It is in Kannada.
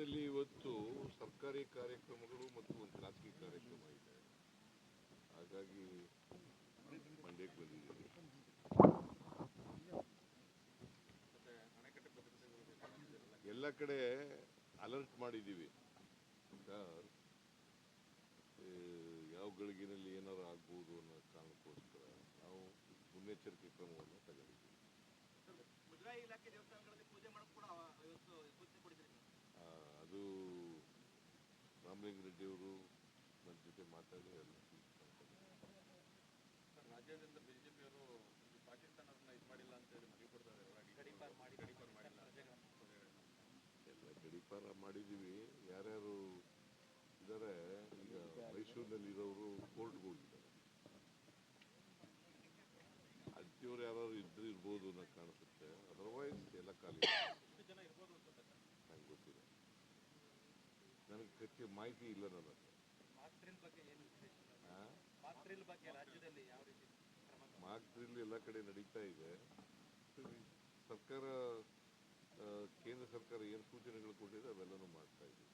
ತಾಲೂಕಿನಲ್ಲಿ ಇವತ್ತು ಸರ್ಕಾರಿ ಕಾರ್ಯಕ್ರಮಗಳು ಮತ್ತು ಒಂದು ಖಾಸಗಿ ಕಾರ್ಯಕ್ರಮ ಇದೆ. ಹಾಗಾಗಿ ಮಂಡ್ಯಕ್ಕೆ ಬಂದಿದ್ದೀನಿ ಎಲ್ಲ ಕಡೆ ಅಲರ್ಟ್ ಮಾಡಿದ್ದೀವಿ. ಯಾವ ಗಳಿಗೆನಲ್ಲಿ ಏನಾರು ಆಗ್ಬೋದು ಅನ್ನೋ ಕಾರಣಕ್ಕೋಸ್ಕರ ನಾವು ಮುನ್ನೆಚ್ಚರಿಕೆ ಕ್ರಮವನ್ನು ತಗೊಂಡಿದ್ದೀವಿ. ರೆಡ್ಡಿಯವರು ನನ್ನ ಜೊತೆ ಮಾತಾಡಿ ಎಲ್ಲ ರಾಜ್ಯಾದ್ಯಂತ ಬಿಜೆಪಿಯವರು ಪಾಕಿಸ್ತಾನದನ್ನ ಇದು ಮಾಡಿಲ್ಲ ಅಂತ ಹೇಳಿ ಮನವಿ ಕೊಡ್ತಾ ಇದ್ದಾರೆ. ಗಡಿಪಾರ್ ಮಾಡಿ ಗಡಿಪಾರ್ ಮಾಡಿಲ್ಲ. ಎಲ್ಲ ಗಡೀಪಾರ ಮಾಡಿದ್ದೀವಿ. ಯಾರ್ಯಾರು ಇದ್ದಾರೆ ಈಗ ಮೈಸೂರಿನಲ್ಲಿರೋರು ಕೋರ್ಟ್ಗೆ ಹೋಗಿದ್ದಾರೆ. ಅಂತಿಯವ್ರು ಯಾರು ಇದ್ರು ಇರ್ಬೋದು ನನಗೆ ಮಾಹಿತಿ ಇಲ್ಲ ನನ್ನ ಹತ್ರ. ಬಗ್ಗೆ ಏನು ವಿಶೇಷ? ಬಗ್ಗೆ ರಾಜ್ಯದಲ್ಲಿ ಯಾವ ರೀತಿ ಕ್ರಮ ಮಾರ್ಕ್ ಡ್ರಿಲ್ ಎಲ್ಲ ಕಡೆ ನಡೀತಾ ಇದೆ. ಸರ್ಕಾರ ಕೇಂದ್ರ ಸರ್ಕಾರ ಏನು ಸೂಚನೆಗಳು ಕೊಟ್ಟಿದೆ ಅವೆಲ್ಲನೂ ಮಾಡ್ತಾ ಇದೆ.